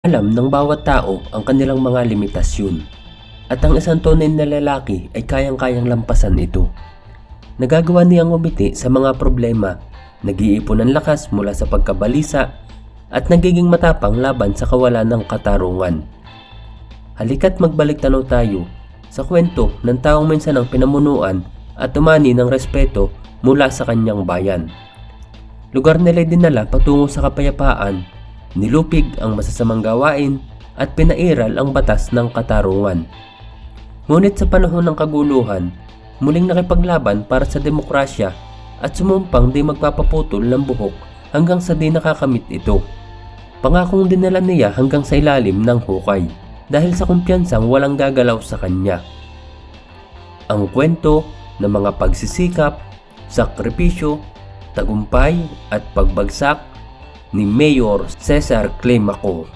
Alam ng bawat tao ang kanilang mga limitasyon. At ang isang tunay na lalaki ay kayang-kayang lampasan ito. Nagagawa niyang umiti sa mga problema, nag-iipon ng lakas mula sa pagkabalisa at nagiging matapang laban sa kawalan ng katarungan. Halika't magbalik tanaw tayo sa kwento ng taong minsan ang pinamunuan at umani ng respeto mula sa kanyang bayan. Lugar nila dinala patungo sa kapayapaan, nilupig ang masasamang gawain at pinairal ang batas ng katarungan. Ngunit sa panahon ng kaguluhan, muling nakipaglaban para sa demokrasya at sumumpang di magpapaputol ng buhok hanggang sa di nakakamit ito. Pangakong dinala niya hanggang sa ilalim ng hukay dahil sa kumpiyansang walang gagalaw sa kanya. Ang kwento ng mga pagsisikap, sakripisyo, tagumpay at pagbagsak ni Mayor Cesar Clemaco.